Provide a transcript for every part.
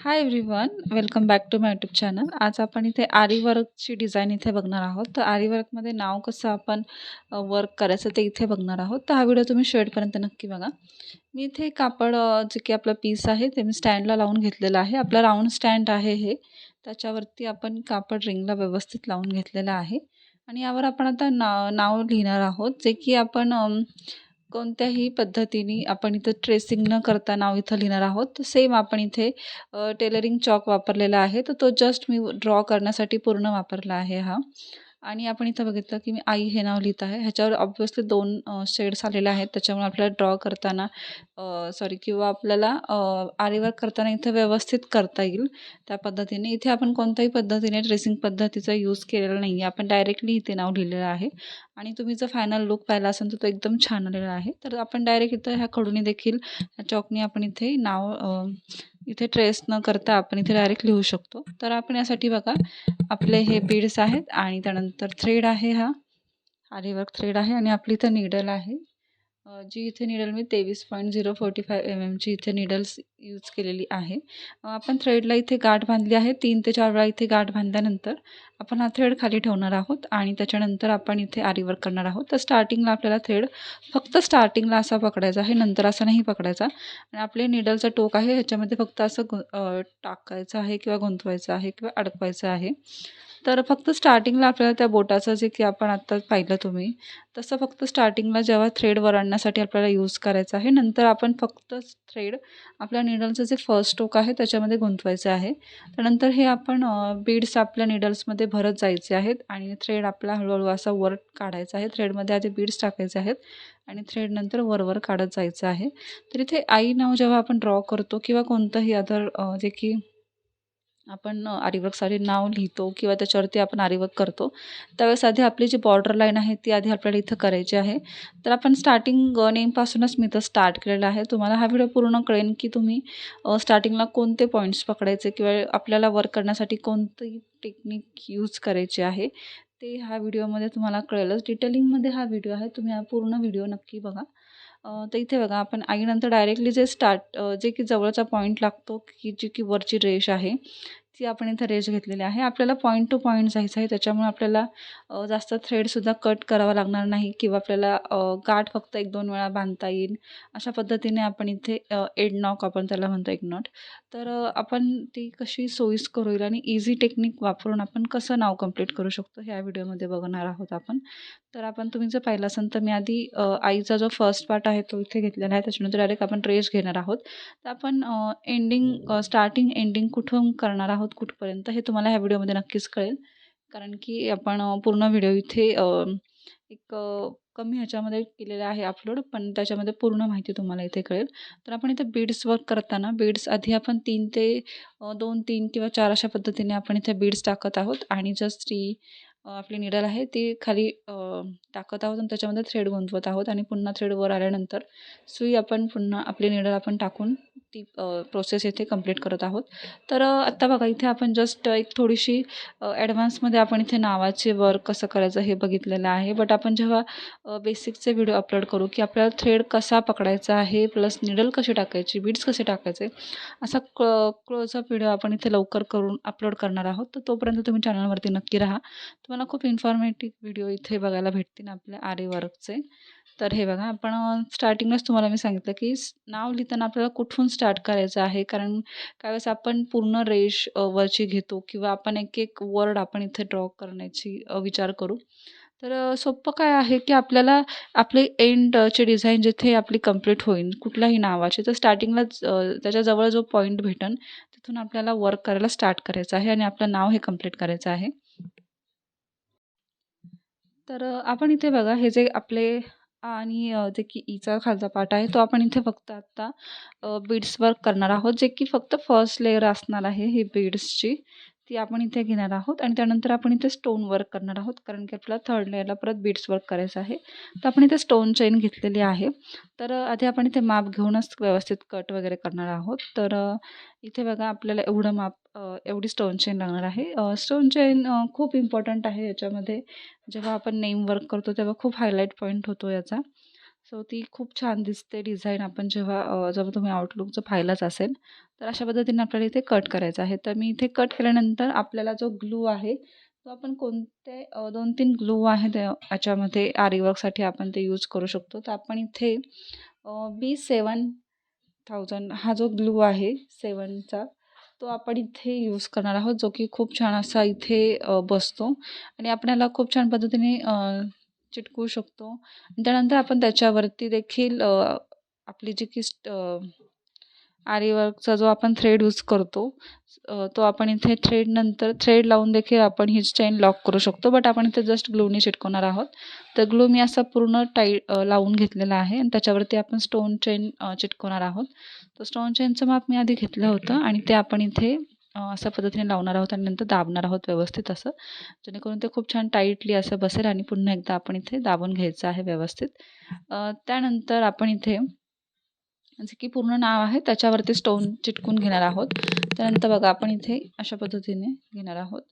Hi everyone welcome back to my YouTube channel आज आपण इथे आरी वर्कची डिझाईन इथे बघणार आहोत. तर आरी वर्कमध्ये नाव कसं आपण वर्क करायचं ते इथे बघणार आहोत. तर हा व्हिडिओ तुम्ही शेवटपर्यंत नक्की बघा. मी इथे कापड जे की आपलं पीस आहे ते मी स्टँडला लावून घेतलेलं आहे. आपलं राऊंड स्टँड आहे हे. त्याच्यावरती आपण कापड रिंगला व्यवस्थित लावून घेतलेलं आहे. आणि यावर आपण आता ना नाव लिहिणार आहोत. जे की आपण कोणत्याही पद्धतीने आपण इथं ट्रेसिंग न करता नाव इथं लिहिणार आहोत. सेम आपण इथे टेलरिंग चॉक वापरलेला आहे. तर तो जस्ट मी ड्रॉ करण्यासाठी पूर्ण वापरला आहे हा. आणि आपण इथं बघितलं की मी आई हे नाव लिहित आहे. ह्याच्यावर ऑब्व्हियसली दोन शेड्स आलेले आहेत. त्याच्यामुळे आपल्याला ड्रॉ करताना सॉरी किंवा आपल्याला आरीवर्क करताना इथं व्यवस्थित करता येईल त्या पद्धतीने. इथे आपण कोणत्याही पद्धतीने ड्रेसिंग पद्धतीचा यूज केलेला नाही आहे आपण डायरेक्टली इथे नाव लिहिलेलं आहे. आणि तुम्ही जर फायनल लुक पाहिला असेल तर तो एकदम छान आलेला आहे. तर आपण डायरेक्ट इथं ह्या खडूने देखील ह्या चॉकने आपण इथे नाव इथे ट्रेस न करता आपण इथे डायरेक्ट लिहू शकतो. तर आपण यासाठी बघा आपले हे बीड्स आहेत आणि त्यानंतर थ्रेड आहे हा. आरीवर्क थ्रेड आहे आणि आपली इथं निडल आहे. जी इथे निडल मी तेवीस point zero forty five M एमची इथे निडल्स यूज केलेली आहे. आपण थ्रेडला इथे गाठ बांधली आहे. तीन ते चार वेळा इथे गाठ बांधल्यानंतर आपण हा थ्रेड खाली ठेवणार आहोत आणि त्याच्यानंतर आपण इथे आरीवर्क करणार आहोत. तर स्टार्टिंगला आपल्याला थ्रेड फक्त स्टार्टिंगला असा पकडायचा आहे. नंतर असा नाही पकडायचा. आणि आपले निडलचा टोक आहे. ह्याच्यामध्ये फक्त असं गु टाकायचं आहे किंवा गुंतवायचं आहे किंवा अडकवायचं आहे. तर फक्त स्टार्टिंगला आपल्याला त्या बोटाचं जे की आपण आत्ता पाहिलं तुम्ही तसं फक्त स्टार्टिंगला जेव्हा थ्रेड वर आणण्यासाठी आपल्याला यूज करायचं आहे नंतर आपण फक्त थ्रेड आपल्या निडलचं जे फर्स्ट टोक आहे त्याच्यामध्ये गुंतवायचं आहे. त्यानंतर हे आपण बीड्स आपल्या निडल्समध्ये भरत जायचे आहेत आणि थ्रेड आपला हळूहळू असा वर काढायचा आहे. थ्रेडमध्ये आधी बीड्स टाकायचे आहेत आणि थ्रेड नंतर वरवर काढत जायचं आहे. तर इथे आई नाव जेव्हा आपण ड्रॉ करतो किंवा कोणतंही अदर जे की आपण आरीवर्कसाठी नाव लिहितो किंवा त्याच्यावरती आपण आरीवर्क करतो. त्यावेळेस आधी आपली जी बॉर्डर लाईन आहे ती आधी आपल्याला इथं करायची आहे. तर आपण स्टार्टिंग नेमपासूनच मी इथं स्टार्ट केलेलं आहे. तुम्हाला हा व्हिडिओ पूर्ण कळेन की तुम्ही स्टार्टिंगला कोणते पॉईंट्स पकडायचे किंवा आपल्याला वर्क करण्यासाठी कोणती टेक्निक यूज करायची आहे ते ह्या व्हिडिओमध्ये तुम्हाला कळेलच. डिटेलिंगमध्ये हा व्हिडिओ आहे तुम्ही हा पूर्ण व्हिडिओ नक्की बघा. तर इथे बघा आपण आईनंतर डायरेक्टली जे स्टार्ट जे की जवळचा पॉईंट लागतो की जी की वरची रेष आहे ती आपण इथं रेज घेतलेली आहे आपल्याला पॉईंट टू पॉईंट जायचं आहे. त्याच्यामुळे आपल्याला जास्त थ्रेडसुद्धा कट करावा लागणार नाही किंवा आपल्याला गाठ फक्त एक दोन वेळा बांधता येईल. अशा पद्धतीने आपण इथे एड नॉक आपण त्याला म्हणतो एक नॉट तर आपण ती कशी सोयीस्कर होईल आणि इझी टेक्निक वापरून आपण कसं नाव कंप्लीट करू शकतो ह्या व्हिडिओमध्ये बघणार आहोत आपण. तर आपण तुम्ही जर पाहिलं असेल तर मी आधी आईचा जो फर्स्ट पार्ट आहे तो इथे घेतलेला आहे. त्याच्यानंतर डायरेक्ट आपण ट्रेस घेणार आहोत. तर आपण एंडिंग स्टार्टिंग एंडिंग कुठून करणार आहोत कुठपर्यंत हे तुम्हाला ह्या व्हिडिओमध्ये नक्कीच कळेल. कारण की आपण पूर्ण व्हिडिओ इथे एक कमी ह्याच्यामध्ये केलेला आहे अपलोड पण त्याच्यामध्ये पूर्ण माहिती तुम्हाला इथे कळेल. तर आपण इथे बीड्स वर्क करताना बीड्स आधी आपण तीन ते दोन तीन किंवा चार अशा पद्धतीने आपण इथे बीड्स टाकत आहोत. आणि जर स्त्री आपली निडल आहे ती खाली टाकत आहोत आणि त्याच्यामध्ये थ्रेड गुंतवत आहोत आणि पुन्हा थ्रेड वर आल्यानंतर सुई आपण पुन्हा आपली निडल आपण टाकून ती प्रोसेस इथे कंप्लीट करत आहोत. तर आत्ता बघा इथे आपण जस्ट एक थोडीशी ॲडव्हान्समध्ये आपण इथे नावाचे वर्क कसं करायचं हे बघितलेलं आहे. बट आपण जेव्हा बेसिकचे व्हिडिओ अपलोड करू की आपल्याला थ्रेड कसा पकडायचा आहे प्लस निडल कशी टाकायची बीड्स कसे टाकायचे असा क्लो क्लोजअप व्हिडिओ आपण इथे लवकर करून अपलोड करणार आहोत. तर तोपर्यंत तुम्ही चॅनलवरती नक्की राहा. तुम्हाला खूप इन्फॉर्मेटिव्ह व्हिडिओ इथे बघायला भेटतील आपल्या आरे वर्कचे तर हे बघा आपण स्टार्टिंगलाच तुम्हाला मी सांगितलं की नाव लिहिताना आपल्याला कुठून स्टार्ट करायचं आहे. कारण काय वेळेस आपण पूर्ण रेष वरची घेतो किंवा आपण एक एक वर्ड आपण इथे ड्रॉ करण्याची विचार करू. तर सोपं काय आहे की आपल्याला आपले एंडचे डिझाईन जिथे आपली कंप्लीट होईल कुठल्याही नावाचे तर स्टार्टिंगलाच त्याच्याजवळ जो पॉईंट भेटन तिथून आपल्याला वर्क करायला स्टार्ट करायचं आहे आणि आपलं नाव हे कंप्लीट करायचं आहे. तर आपण इथे बघा हे जे आपले आणि जे की ईचा खालचा पार्ट आहे तो आपण इथे फक्त आत्ता बीड्स वर्क करणार आहोत. जे की फक्त फर्स्ट लेयर असणार आहे ही बीड्सची ती आपण इथे घेणार आहोत आणि त्यानंतर आपण इथे स्टोन वर्क करणार आहोत कारण की आपल्याला थर्ड लेअरला परत बीड्स वर्क करायचं आहे. तर आपण इथे स्टोन चेन घेतलेली आहे. तर आधी आपण इथे माप घेऊनच व्यवस्थित कट वगैरे करणार आहोत. तर इथे बघा आपल्याला एवढं माप एवढी स्टोन चेन लागणार आहे. स्टोन चेन खूप इम्पॉर्टंट आहे याच्यामध्ये. जेव्हा आपण नेम वर्क करतो तेव्हा खूप हायलाईट पॉईंट होतो याचा. सो ती खूप छान दिसते डिझाईन आपण जेव्हा जेव्हा तुम्ही आउटलुकचं जर पाहिलाच असेल तर अशा पद्धतीने आपल्याला इथे कट करायचं आहे. तर मी इथे कट केल्यानंतर आपल्याला जो ग्लू आहे तो आपण कोणते दोन तीन ग्लू आहेत त्याच्यामध्ये याच्यामध्ये आपण ते यूज करू शकतो. तर आपण इथे बी सेवन थाउजंड हा जो ग्लू आहे सेवनचा तो आपण इथे यूज करणार आहोत जो की खूप छान असा इथे बसतो. आणि आपल्याला खूप छान पद्धतीने चिटकू चिटकवू शकतो. त्यानंतर आपण त्याच्यावरती देखील आपली जी की आरीवर्कचा आरी वर्कचा जो आपण थ्रेड यूज करतो तो आपण इथे थ्रेड नंतर थ्रेड लावून देखील आपण ही चेन लॉक करू शकतो. बट आपण इथे जस्ट ग्लूने चिटकवणार आहोत. तर ग्लू मी असा पूर्ण टाईट लावून घेतलेला आहे आणि त्याच्यावरती आपण स्टोन चेन चिटकवणार आहोत. तर स्टोन चेनचं माप मी आधी घेतलं होतं आणि ते आपण इथे अशा पद्धतीने लावणार आहोत आणि नंतर दाबणार आहोत व्यवस्थित असं. जेणेकरून ते खूप छान टाईटली असं बसेल आणि पुन्हा एकदा आपण इथे दाबून घ्यायचं आहे व्यवस्थित. त्यानंतर आपण इथे जे की पूर्ण नाव आहे त्याच्यावरती स्टोन चिटकून घेणार आहोत. त्यानंतर बघा आपण इथे अशा पद्धतीने घेणार आहोत.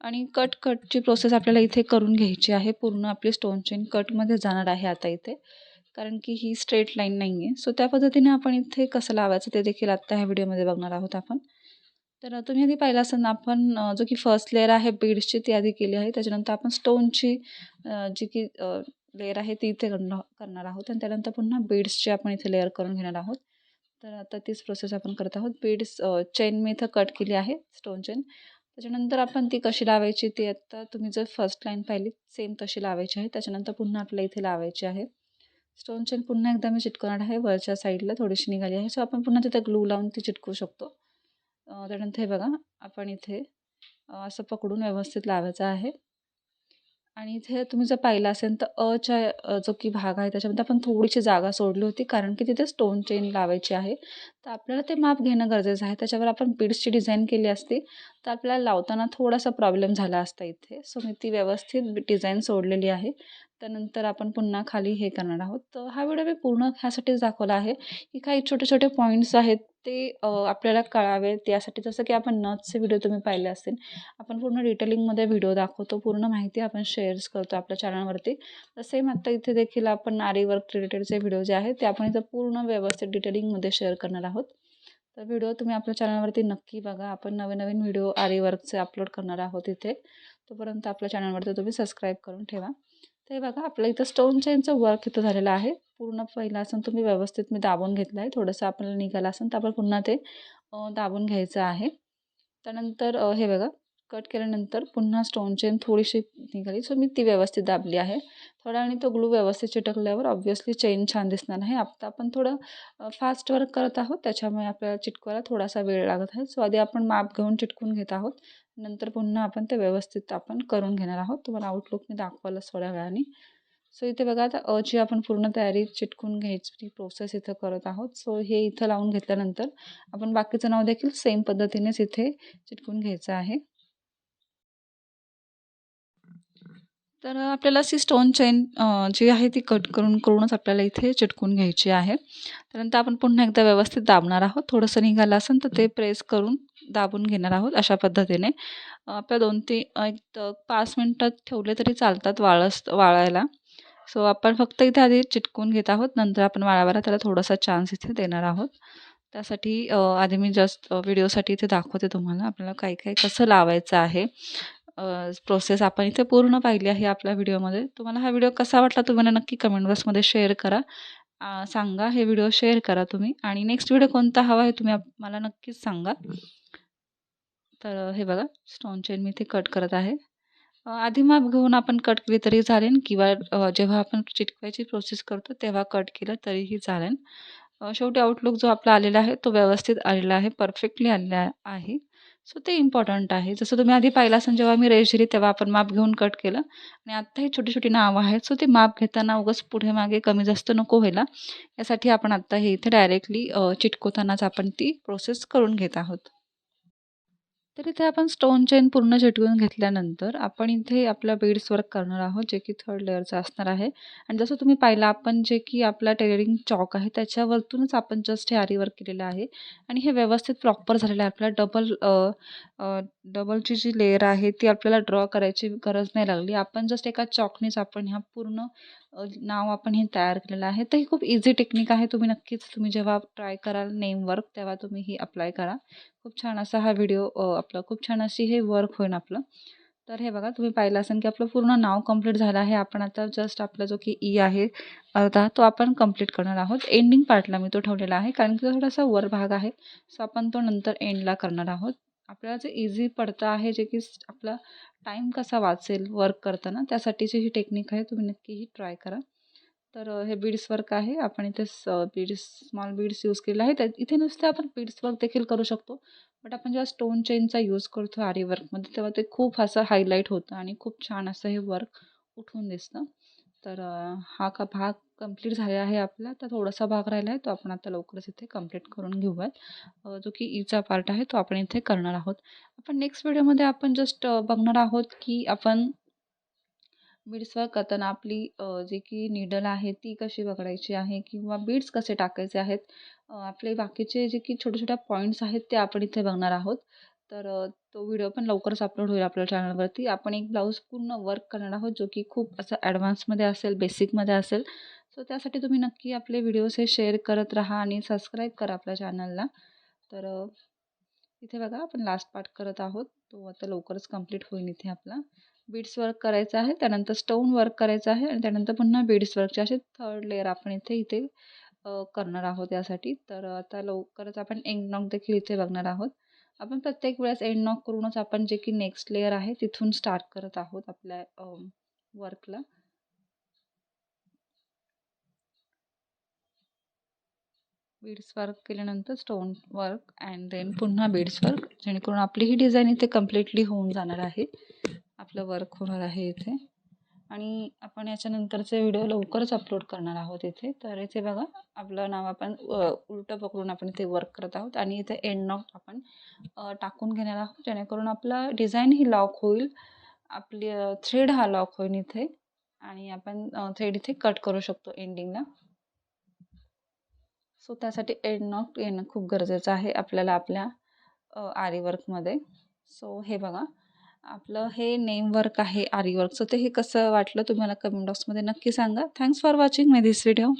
आणि कट कटची प्रोसेस आपल्याला इथे करून घ्यायची आहे. पूर्ण आपली स्टोन चेन कटमध्ये जाणार आहे आता इथे. कारण की ही स्ट्रेट लाईन नाही आहे सो त्या पद्धतीने आपण इथे कसं लावायचं ते देखील आत्ता ह्या व्हिडिओमध्ये बघणार आहोत आपण. तर तुम्ही आधी पाहिलं असेल ना आपण जो की फर्स्ट लेअर आहे बीड्सची ती आधी केली आहे. त्याच्यानंतर आपण स्टोनची जी की लेअर आहे ती इथे करणार करणार आहोत. आणि त्यानंतर पुन्हा बीड्सची आपण इथे लेअर करून घेणार आहोत. तर आता तीच प्रोसेस आपण करत आहोत. बीड्स चेन मी इथं कट केली आहे स्टोन चेन त्याच्यानंतर आपण ती कशी लावायची ती आता तुम्ही जर फर्स्ट लाईन पाहिली सेम तशी लावायची आहे. त्याच्यानंतर पुन्हा आपल्याला इथे लावायची आहे. स्टोन चेन पुन्हा एकदा मी चिटकवणार आहे. वरच्या साईडला थोडीशी निघाली आहे. सो आपण पुन्हा तिथे ग्लू लावून ती चिटकू शकतो. त्यानंतर हे बघा आपण इथे असं पकडून व्यवस्थित लावायचं आहे. आणि इथे तुम्ही जर पाहिलं असेल तर अच्या जो की भाग आहे त्याच्यामध्ये आपण थोडीशी जागा सोडली होती कारण की तिथे स्टोन चेन लावायची आहे. तर आपल्याला ते माप घेणं गरजेचं आहे. त्याच्यावर आपण बीड्सची डिझाईन केली असती तर आपल्याला लावताना थोडासा प्रॉब्लेम झाला असता इथे. सो मी ती व्यवस्थित डिझाईन सोडलेली आहे. त्यानंतर आपण पुन्हा खाली हे करणार आहोत. तर हा व्हिडिओ मी पूर्ण ह्यासाठीच दाखवला आहे की काही छोटे छोटे पॉईंट्स आहेत ते आपल्याला कळावे त्यासाठी जसं की आपण नथचे व्हिडिओ तुम्ही पाहिले असतील. आपण पूर्ण डिटेलिंगमध्ये व्हिडिओ दाखवतो. पूर्ण माहिती आपण शेअर्स करतो आपल्या चॅनलवरती तर सेम आत्ता इथे देखील आपण आरी वर्क रिलेटेडचे व्हिडिओ जे आहेत ते आपण इथं पूर्ण व्यवस्थित डिटेलिंगमध्ये शेअर करणार आहोत. तर व्हिडिओ तुम्ही आपल्या चॅनलवरती नक्की बघा. आपण नवीन नवीन व्हिडिओ आरी वर्कचे अपलोड करणार आहोत इथे. तोपर्यंत आपल्या चॅनलवरती तुम्ही सबस्क्राईब करून ठेवा. ते बघा आपलं इथं स्टोन चेनचं वर्क इथं झालेलं आहे. पूर्ण पहिला असं तुम्ही व्यवस्थित मी दाबून घेतलं आहे थोडंसं आपल्याला निघालं असेल तर आपण पुन्हा ते दाबून घ्यायचं आहे. त्यानंतर हे बघा कट केल्यानंतर पुन्हा स्टोन चेन थोडीशी निघाली. सो मी ती व्यवस्थित दाबली आहे. थोड्या वेळाने तो ग्लू व्यवस्थित चिटकल्यावर ऑब्व्हियसली चेन छान दिसणार आहे आता आपण थोडं फास्ट वर्क करत आहोत. त्याच्यामुळे आपल्याला चिटकवायला थोडासा वेळ लागत आहे. सो आधी आपण माप घेऊन चिटकून घेत आहोत. नंतर पुन्हा आपण ते व्यवस्थित आपण करून घेणार आहोत. तुम्हाला आउटलुक मी दाखवायला थोड्या वेळाने. सो इथे बघा आता अची आपण पूर्ण तयारी चिटकून घ्यायची प्रोसेस इथं करत आहोत. सो हे इथं लावून घेतल्यानंतर आपण बाकीचं नाव देखील सेम पद्धतीनेच इथे चिटकून घ्यायचं आहे. तर आपल्याला सी स्टोन चेन जी आहे ती कट करून करूनच आपल्याला इथे चिटकून घ्यायची आहे. त्यानंतर आपण पुन्हा एकदा व्यवस्थित दाबणार आहोत. थोडंसं निघालं असेल तर ते प्रेस करून दाबून घेणार आहोत अशा पद्धतीने. आपल्या दोन तीन एक पाच मिनटात ठेवले तरी चालतात वाळस वाळायला. सो आपण फक्त इथे आधी चिटकून घेत आहोत. नंतर आपण वाळावायला त्याला थोडासा चान्स इथे देणार आहोत. त्यासाठी आधी मी जस्ट व्हिडिओसाठी इथे दाखवते तुम्हाला आपल्याला काय काय कसं लावायचं आहे. प्रोसेस आपण इथे पूर्ण पाहिली आहे आपल्या व्हिडिओमध्ये तुम्हाला हा व्हिडिओ कसा वाटला तुम्हाला नक्की कमेंट बॉक्समध्ये शेअर करा. सांगा हे व्हिडिओ शेअर करा तुम्ही. आणि नेक्स्ट व्हिडिओ कोणता हवा आहे तुम्ही मला नक्कीच सांगा. तर हे बघा स्टोन चेन मी इथे कट करत आहे. आधी माप घेऊन आपण कट केली तरी चालेल किंवा जेव्हा आपण चिटकवायची प्रोसेस करतो तेव्हा कट केलं तरीही चालेल. शेवटी आउटलुक जो आपला आलेला आहे तो व्यवस्थित आलेला आहे परफेक्टली आलेला आहे. सो ते इम्पॉर्टंट आहे. जसं तुम्ही आधी पाहिलं असेल जेव्हा मी रेश दिली तेव्हा आपण माप घेऊन कट केलं. आणि आत्ताही छोटी छोटी नावं आहेत. सो ते माप घेताना उगस पुढे मागे कमी जास्त नको व्हायला. यासाठी आपण आत्ता हे इथे डायरेक्टली चिटकवतानाच आपण ती प्रोसेस करून घेत आहोत. तर इथे आपण स्टोन चेन पूर्ण चिटकवून घेतल्यानंतर आपण इथे आपल्या बीड्स वर्क करणार आहोत जे की थर्ड लेअरचं असणार आहे. आणि जसं तुम्ही पाहिलं आपण जे की आपला टेलरिंग चॉक आहे त्याच्यावरतूनच आपण जस्ट हे आरी वर्क केलेलं आहे. आणि हे व्यवस्थित प्रॉपर झालेलं आहे. आपल्याला डबल डबलची जी लेअर आहे ती आपल्याला ड्रॉ करायची गरज नाही लागली. आपण जस्ट एका चॉकनेच आपण ह्या पूर्ण नाव आपण हे तयार केलेलं आहे. तर ही खूप इझी टेक्निक आहे. तुम्ही नक्कीच तुम्ही जेव्हा ट्राय कराल नेम वर्क तेव्हा तुम्ही ही अप्लाय करा. खूप छान असा हा व्हिडिओ आपला खूप छान अशी हे वर्क होईल आपलं. तर हे बघा तुम्ही पाहिलं असेल की आपलं पूर्ण नाव कंप्लीट झालं आहे. आपण आता जस्ट आपला जो की ई आहे अर्धा तो आपण कंप्लीट करणार आहोत. एंडिंग पार्टला मी तो ठेवलेला आहे. कारण की तो थोडासा वर भाग आहे. सो आपण तो नंतर एंडला करणार आहोत. आपल्याला जे इझी पडतं आहे जे की आपला टाईम कसा वाचेल वर्क करताना त्यासाठीची ही टेक्निक आहे. तुम्ही नक्कीही ट्राय करा. तर हे बीड्स वर्क आहे. आपण इथे स बीड्स स्मॉल बीड्स यूज केले आहे. त्यात इथे नुसते आपण बीड्स वर्क देखील करू शकतो. बट आपण जेव्हा स्टोन चेनचा यूज करतो आरी वर्कमध्ये तेव्हा ते खूप असं हायलाईट होतं आणि खूप छान असं हे वर्क उठून दिसतं. तर हा का भाग कंप्लीट झाले आहे आपला तर थोडासा भाग राहिला आहे तो आपण आता लवकरच इथे कंप्लीट करून घेऊयात. जो की e ईचा पार्ट आहे तो आपण इथे करणार आहोत. आपण नेक्स्ट व्हिडिओमध्ये आपण जस्ट बघणार आहोत की आपण बीड्सवर करताना आपली जे की निडल आहे ती कशी पकडायची आहे किंवा बीड्स कसे टाकायचे आहेत आपले बाकीचे जे की छोट्या छोट्या पॉईंट्स आहेत ते आपण इथे बघणार आहोत. तर तो व्हिडिओ पण लवकरच अपलोड होईल आपल्या चॅनलवरती आपण एक ब्लाऊज पूर्ण वर्क करणार आहोत जो की खूप असं ॲडव्हान्समध्ये असेल बेसिकमध्ये असेल. सो त्यासाठी तुम्ही नक्की आपले व्हिडिओज हे शेअर करत राहा आणि सबस्क्राईब करा आपल्या चॅनलला. तर इथे बघा आपण लास्ट पार्ट करत आहोत. तो आता लवकरच कंप्लीट होईल इथे आपला. बीड्स वर्क करायचं आहे त्यानंतर स्टोन वर्क करायचं आहे आणि त्यानंतर पुन्हा बीड्स वर्कचे असे थर्ड लेअर आपण इथे इथे करणार आहोत यासाठी. तर आता लवकरच आपण एंड नॉक देखील इथे बघणार आहोत. आपण प्रत्येक वेळेस एंड नॉक करूनच आपण जे की नेक्स्ट लेअर आहे तिथून स्टार्ट करत आहोत आपल्या वर्कला बीड्स वर्क केल्यानंतर स्टोन वर्क अँड देन पुन्हा बीड्स वर्क जेणेकरून आपली ही डिझाईन इथे कम्प्लिटली होऊन जाणार आहे. आपलं वर्क होणार आहे इथे. आणि आपण याच्यानंतरचे व्हिडिओ लवकरच अपलोड करणार आहोत इथे. तर इथे बघा आपलं नाव आपण उलटं पकडून आपण इथे वर्क करत आहोत. आणि इथे एंड नॉक आपण टाकून घेणार आहोत. जेणेकरून आपला डिझाईन ही लॉक होईल. आपली थ्रेड हा लॉक होईल इथे. आणि आपण थ्रेड इथे कट करू शकतो एंडिंगला सो त्यासाठी एंड नॉक येणं खूप गरजेचं आहे आपल्याला आपल्या आरी वर्कमध्ये सो हे बघा. आपलं हे नेम वर्क आहे आरी वर्कचं ते हे कसं वाटलं तुम्हाला कमेंट बॉक्समध्ये नक्की सांगा. Thanks for watching my this video